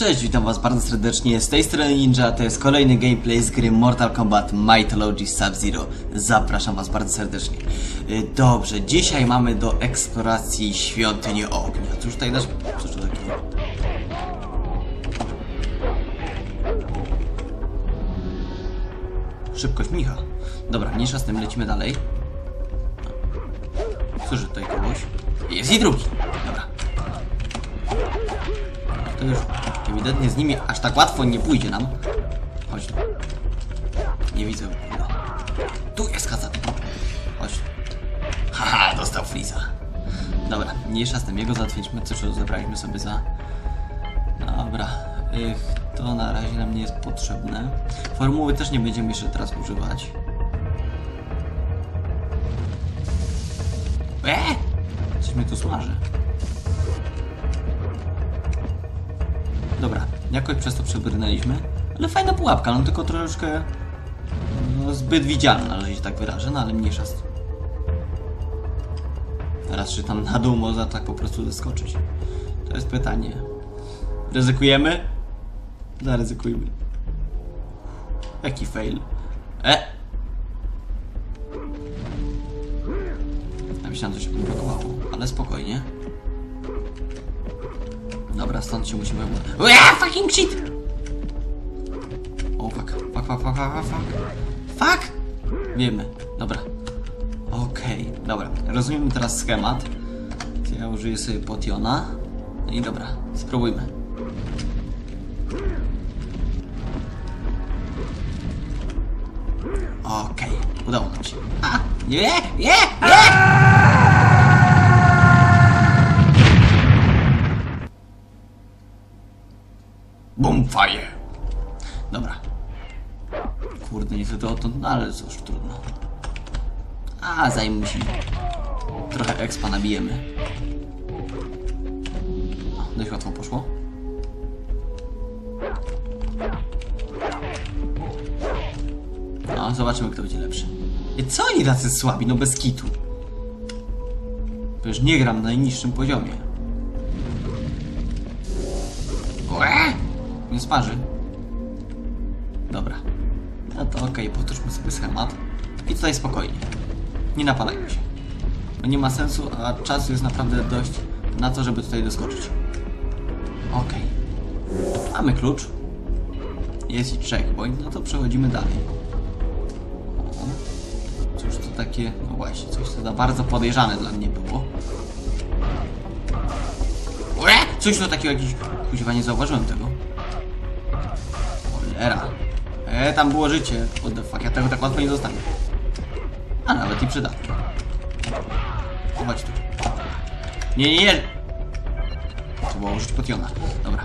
Cześć, witam was bardzo serdecznie, z tej strony Ninja, to jest kolejny gameplay z gry Mortal Kombat Mythology Sub-Zero. Zapraszam was bardzo serdecznie. Y, Dobrze, dzisiaj mamy do eksploracji Świątyni Ognia. Cóż tutaj nasz... Cóż to? Szybkość Micha. Dobra, mniejsza z tym, lecimy dalej. Słyszę tutaj kogoś. Jest i drugi. Dobra. To już ewidentnie z nimi aż tak łatwo nie pójdzie nam. Chodź. Nie widzę. kurde. Tu jest Hazard. Chodź. Haha, dostał Freeza. Dobra, mniejsza z tym jego załatwiliśmy, coś rozebraliśmy sobie za... Dobra, Ych, to na razie nam nie jest potrzebne. Formuły też nie będziemy jeszcze teraz używać. Eee! Coś mnie tu smaży. Jakoś przez to przebrnęliśmy. Ale fajna pułapka, no tylko troszeczkę no, zbyt widzialna, że się tak wyrażę, no ale mniejsza z. Teraz czy tam na dół można tak po prostu zeskoczyć? To jest pytanie. Ryzykujemy? Zaryzykujmy. Jaki fail? E! Ja myślałem, że się blokowało, ale spokojnie. Dobra, stąd się musimy... Ua, fucking shit! O, fuck, fuck, fuck, fuck, fuck, fuck. Fuck! Wiemy, dobra. Okej, dobra. Rozumiemy teraz schemat. Ja użyję sobie potiona. No i dobra, spróbujmy. Okej, udało nam się. A, nie, nie, nie! Boomfire! Dobra. Kurde, nie to to, no ale cóż, trudno. A, zajmę się. Trochę expa nabijemy. Dość łatwo poszło. No, zobaczymy, kto będzie lepszy. I co oni tacy słabi? No bez kitu. Przecież nie gram na najniższym poziomie. Nie sparzy. Dobra. No to okej, powtórzmy sobie schemat. I tutaj spokojnie. Nie napalajmy się. Bo nie ma sensu, a czasu jest naprawdę dość na to, żeby tutaj doskoczyć. Okej. Mamy klucz. Jest i checkpoint, no to przechodzimy dalej. Cóż to takie, no właśnie, coś to za bardzo podejrzane dla mnie było. Ue! Coś to takiego jakiś... Kuźwa, nie zauważyłem tego. Cholera. E, tam było życie. What the fuck, ja tego tak łatwo nie zostawię. A nawet i przydatne. Chodź tu. Nie, nie, nie. Trzeba użyć potiona. Dobra.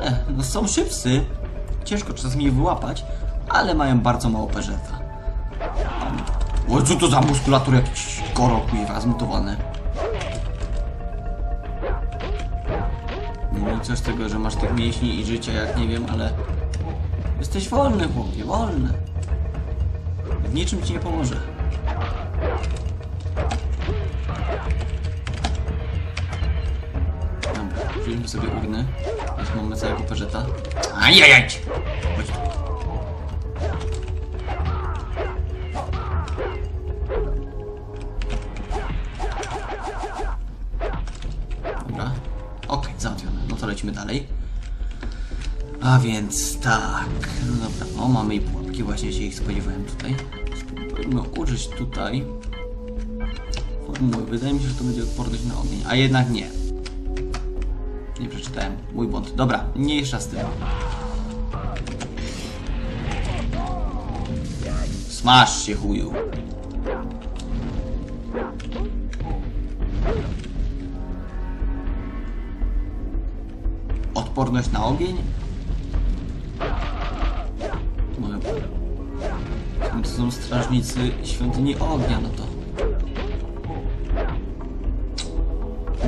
E, no są szybcy. Ciężko czasami je wyłapać, ale mają bardzo mało peżeta. O, co to za muskulatura? Jakiś korok mi zmutowane. No i co z tego, że masz tych mięśni i życia, jak nie wiem, ale... Jesteś wolny, chłopie, wolny. W niczym ci nie pomoże. Dobra, wzięliśmy sobie urny. Już mamy całego peżeta. Ajajaj! A więc tak. No dobra. O, mamy i pułapki. Właśnie się ich spodziewałem tutaj. Spróbujmy użyć tutaj. Formuły. Wydaje mi się, że to będzie odporność na ogień. A jednak nie. Nie przeczytałem. Mój błąd. Dobra, mniejsza z tym. Smash się chuju. Odporność na ogień? To są strażnicy świątyni ognia, no to...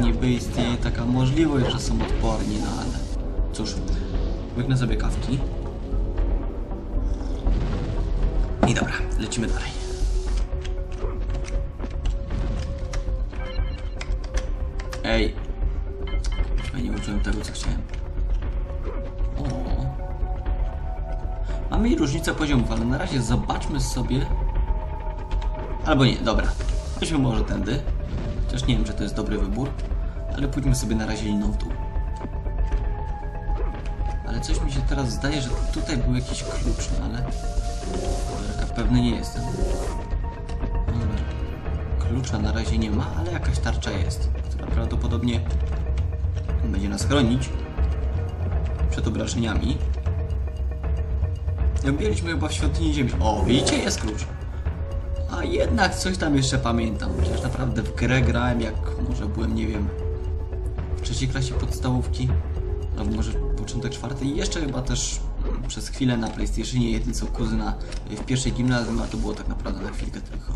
Niby istnieje taka możliwość, że są odporni, no ale... Cóż, łyknę sobie kawki. I dobra, lecimy dalej. Ej. Chyba nie uczyłem tego, co chciałem. Mamy i różnicę poziomów, ale na razie zobaczmy sobie... Albo nie, dobra. Weźmy może tędy. Chociaż nie wiem, czy to jest dobry wybór. Ale pójdźmy sobie na razie liną w dół. Ale coś mi się teraz zdaje, że tutaj był jakiś klucz, no ale... Cholera, pewny nie jestem. Dobra. Klucza na razie nie ma, ale jakaś tarcza jest, która prawdopodobnie będzie nas chronić przed obrażeniami. Byliśmy chyba w świątyni ziemi. O, widzicie, jest klucz. A jednak coś tam jeszcze pamiętam. Chociaż naprawdę w grę grałem jak może byłem, nie wiem, w trzeciej klasie podstawówki. Albo może początek czwartej. I jeszcze chyba też przez chwilę na PlayStationie jedynce kuzyna w pierwszej gimnazjum, a to było tak naprawdę na chwilkę tylko.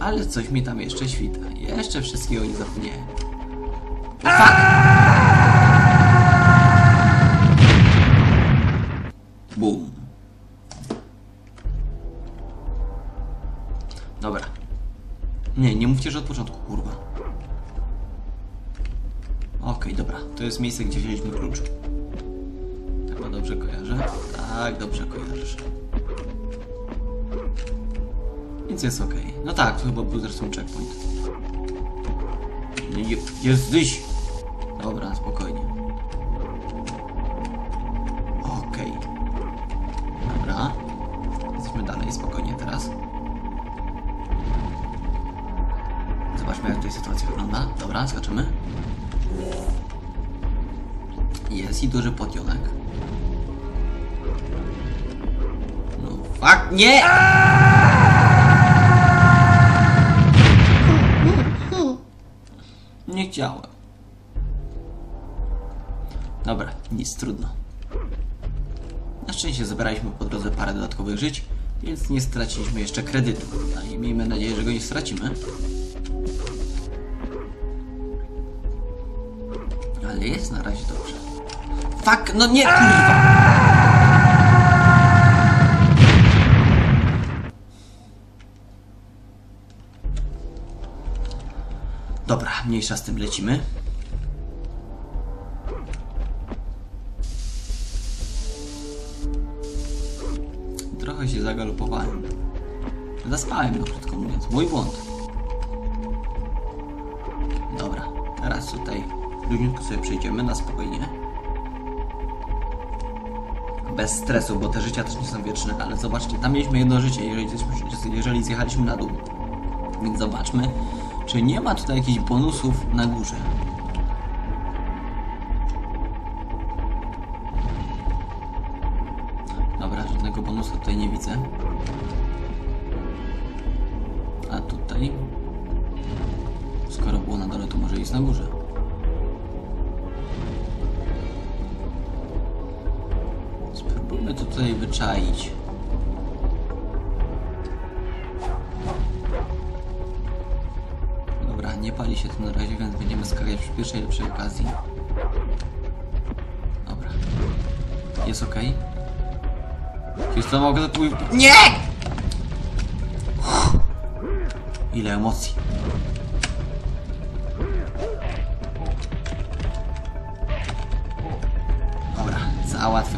Ale coś mi tam jeszcze świta. Jeszcze wszystkiego nie zapomniałem. Boom. Dobra. Nie, nie mówcie, że od początku, kurwa. Okej, dobra. To jest miejsce, gdzie wzięliśmy klucz. Chyba dobrze kojarzę? Tak, dobrze kojarzysz. Więc jest okej. No tak, to chyba był zresztą checkpoint. Nie, je- Jesteś! Dobra, spokojnie. Zobaczmy jak tutaj sytuacja wygląda. Dobra, skaczemy. Jest i duży podionek. No fuck, nie! Nie chciałem. Dobra, nic, trudno. Na szczęście zebraliśmy po drodze parę dodatkowych żyć, więc nie straciliśmy jeszcze kredytu. No miejmy nadzieję, że go nie stracimy. Ale jest na razie dobrze. Fuck, no nie, kurwa! Dobra, mniejsza z tym lecimy. Trochę się zagalopowałem. Zaspałem, no krótko mówiąc. Mój błąd. Luźniutko sobie przejdziemy na spokojnie. Bez stresu, bo te życia też nie są wieczne, ale zobaczcie, tam mieliśmy jedno życie, jeżeli, jeżeli zjechaliśmy na dół. Więc zobaczmy, czy nie ma tutaj jakichś bonusów na górze. Dobra, żadnego bonusu tutaj nie widzę. A tutaj? Skoro było na dole, to może jest na górze. Wyczaić. Dobra, nie pali się to na razie, więc będziemy skakać przy pierwszej lepszej okazji. Dobra. Jest ok. Jest to mogę za. Nie! Ile emocji. Dobra, załatwione.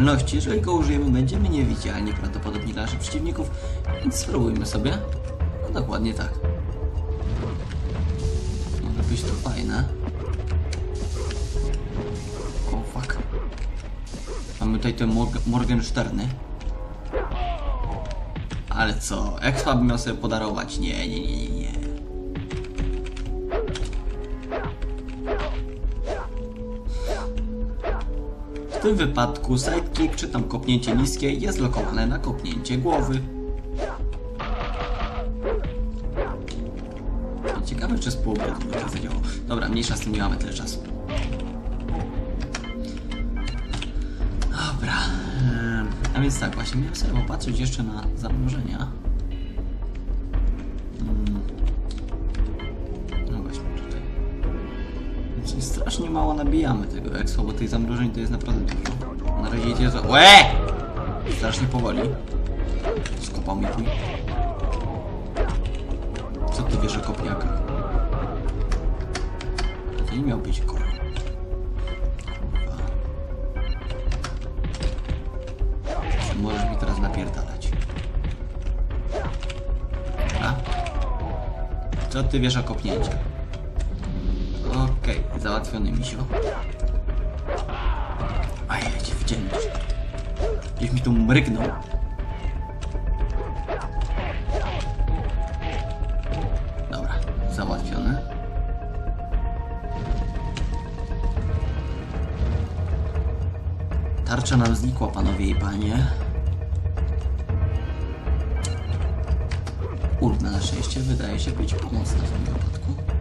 Niewidzialności. Jeżeli go użyjemy, będziemy niewidzialni prawdopodobnie dla naszych przeciwników. Więc spróbujmy sobie. No dokładnie tak. Może być to fajne. O fuck. Mamy tutaj te Morg Morgensterny. Ale co? Expa bym miał sobie podarować. Nie, nie, nie, nie, W tym wypadku sidekick czy tam kopnięcie niskie jest lokowane na kopnięcie głowy. Ciekawe czy z półobrotu by to zadziałało. Dobra, mniejsza z tym nie mamy tyle czasu. Dobra. A więc tak, właśnie miałem sobie popatrzeć jeszcze na zamrożenia. Strasznie mało nabijamy tego expo, bo tych zamrożeń to jest naprawdę dużo. Na razie idzie za... Łe! Strasznie powoli. Skopał mi chuj. Co ty wiesz o kopniakach? To nie miał być. Czy możesz mi teraz napierdalać? A? Co ty wiesz o kopnięciach? Załatwiony misio. A ja cię wdzięczę. Gdzieś mi tu mrygnął. Dobra, załatwiony. Tarcza nam znikła, panowie i panie. Urna na szczęście wydaje się być pomocna w tym wypadku.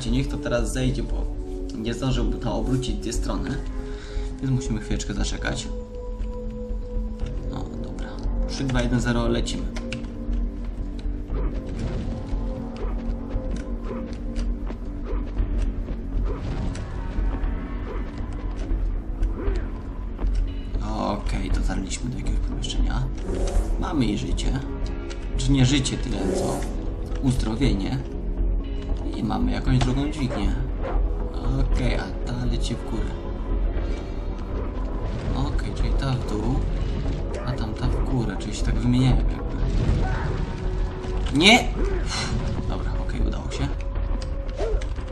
Czekajcie, niech to teraz zejdzie, bo nie zdążyłby tam obrócić dwie strony. Więc musimy chwileczkę zaczekać. No, dobra. 3, 2, 1, 0, lecimy. Okej, dotarliśmy do jakiegoś pomieszczenia. Mamy i życie. Czy nie życie tyle, co uzdrowienie. I mamy jakąś drugą dźwignię. Okej, a ta leci w górę. Okej, czyli ta w dół, a tamta w górę, czyli się tak wymieniają jakby. Nie! Dobra, okej, udało się.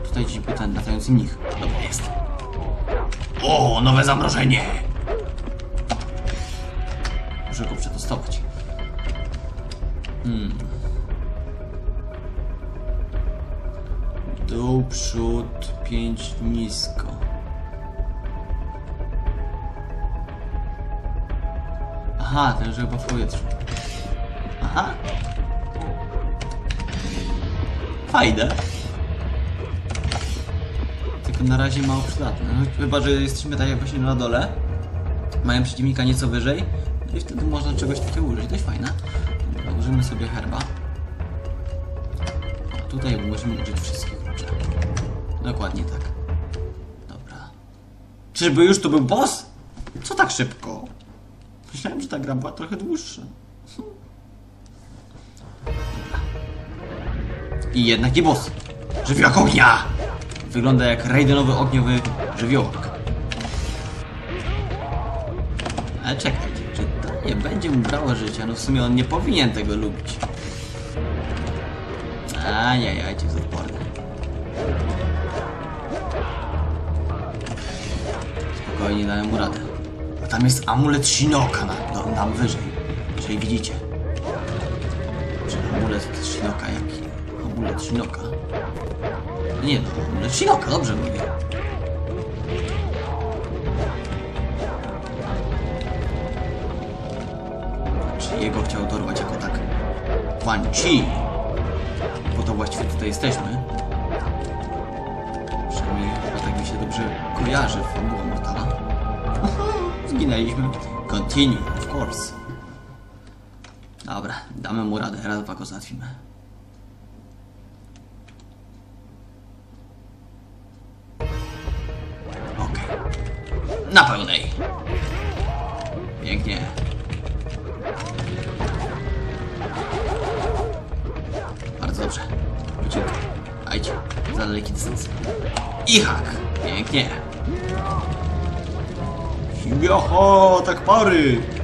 Tutaj gdzieś był ten latający mnich. Dobra, jest. O, nowe zamrożenie! Muszę go przetestować. Hmm. Dół, przód, pięć nisko. Aha, ten już chyba w powietrzu. Aha. Fajne. Tylko na razie mało przydatne. No, chyba, że jesteśmy tak jak właśnie na dole. Mają przeciwnika nieco wyżej. No i wtedy można czegoś takiego użyć. Dość fajne. Dobra, użyjmy sobie herba. Tutaj możemy użyć wszystkich kluczy. Dokładnie tak. Dobra. Czyżby już tu był boss? Co tak szybko? Myślałem, że ta gra była trochę dłuższa. I jednak i boss. Żywiołak ognia! Wygląda jak raidenowy ogniowy żywiołak. Ale czekajcie, czy to nie będzie mu brało życia? No w sumie on nie powinien tego lubić. A nie, ja jest odporny. Spokojnie dałem mu radę. A tam jest amulet Shinoka na, no, tam wyżej. Jeżeli widzicie. Czy amulet Shinoka jaki? Amulet Shinoka? Nie no, amulet Shinoka, dobrze mówię. Czy jego chciał dorwać jako tak Quan Chi? Bo to właściwie tutaj jesteśmy. Kojarzy fabuła Mortala. Zginęliśmy. Continue, of course. Dobra, damy mu radę, raz dwa go załatwimy. Okej. Na pełnej. Pięknie. Bardzo dobrze. Uciekaj. Ajdź. Za daleki dystans. I hak. Pięknie. Joho, tak pary!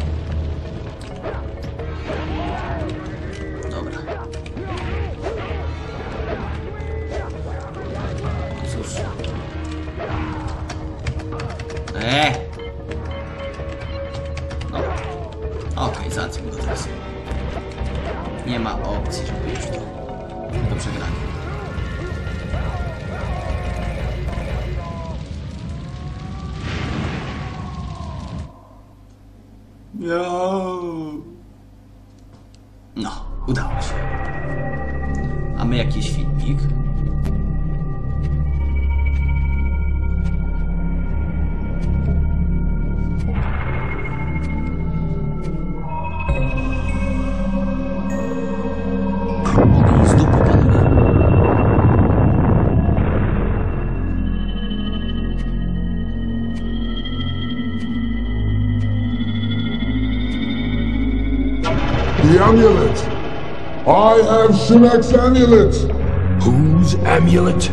I have Shinnek's amulet! Whose amulet?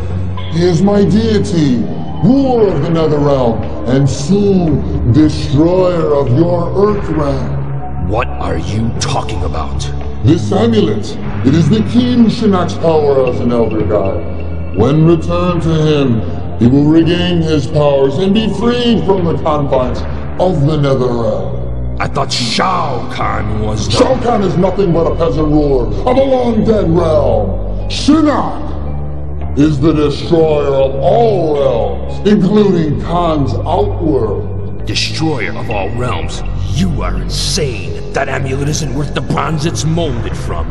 He is my deity, ruler of the Netherrealm, and soon destroyer of your Earthrealm. What are you talking about? This amulet, it is the key to Shinnek's power as an Elder God. When returned to him, he will regain his powers and be freed from the confines of the Netherrealm. I thought Shao Kahn was the... Shao Kahn is nothing but a peasant ruler of a long dead realm. Shinnok is the destroyer of all realms, including Khan's outworld. destroyer of all realms. You are insane. That amulet isn't worth the bronze it's molded from.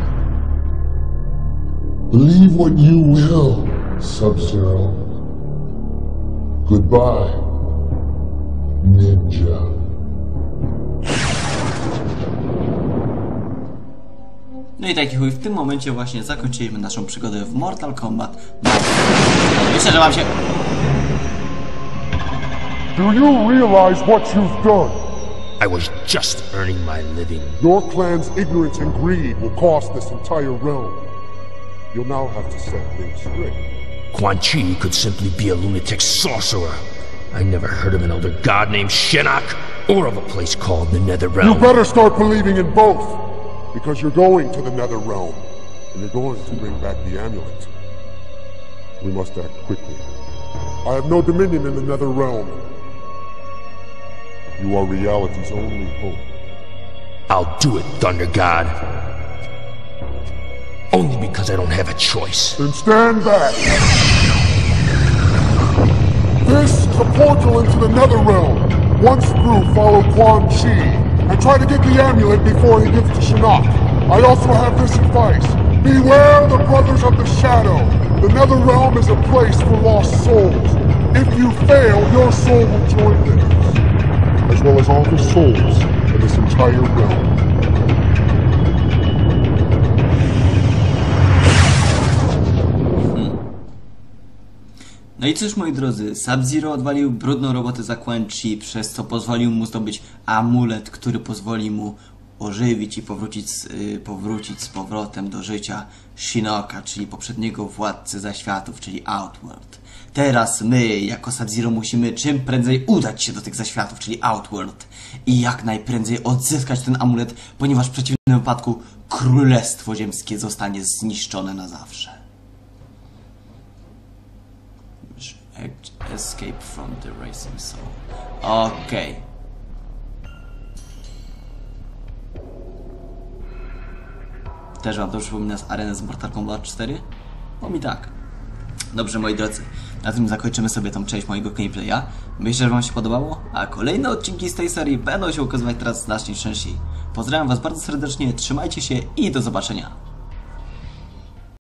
Believe what you will, Sub-Zero. Goodbye, Ninja. No i taki chuj, w tym momencie właśnie zakończyliśmy naszą przygodę w Mortal Kombat. No, myślę, że wam się... Do you realize what you've done? I was just earning my living. Your clan's ignorance and greed will cost this entire realm. You'll now have to set things straight. Quan Chi could simply be a lunatic sorcerer. I never heard of an elder god named Shinnok, or of a place called the Nether Realm. You better start believing in both, because you're going to the Nether Realm, and you're going to bring back the amulet. We must act quickly. I have no dominion in the Nether Realm. You are reality's only hope. I'll do it, Thunder God. Only because I don't have a choice. Then stand back. This is a portal into the Nether Realm. Once through, follow Quan Chi and try to get the amulet before he gives to Shinnok. I also have this advice. Beware the Brothers of the Shadow. The Nether Realm is a place for lost souls. If you fail, your soul will join theirs, as well as all the souls in this entire realm. No i cóż moi drodzy, Sub-Zero odwalił brudną robotę za Quan Chi, przez co pozwolił mu zdobyć amulet, który pozwoli mu ożywić i powrócić, z- y, powrócić z powrotem do życia Shinoka, czyli poprzedniego władcy zaświatów, czyli Outworld. Teraz my, jako Sub-Zero, musimy czym prędzej udać się do tych zaświatów, czyli Outworld i jak najprędzej odzyskać ten amulet, ponieważ w przeciwnym wypadku Królestwo Ziemskie zostanie zniszczone na zawsze. Escape from the Racing Soul. Okej. Też wam to przypomina z areny z Mortal Kombat 4? Bo mi tak. Dobrze, moi drodzy, na tym zakończymy sobie tą część mojego gameplaya. Myślę, że wam się podobało, a kolejne odcinki z tej serii będą się ukazywać teraz znacznie częściej. Pozdrawiam was bardzo serdecznie, trzymajcie się i do zobaczenia.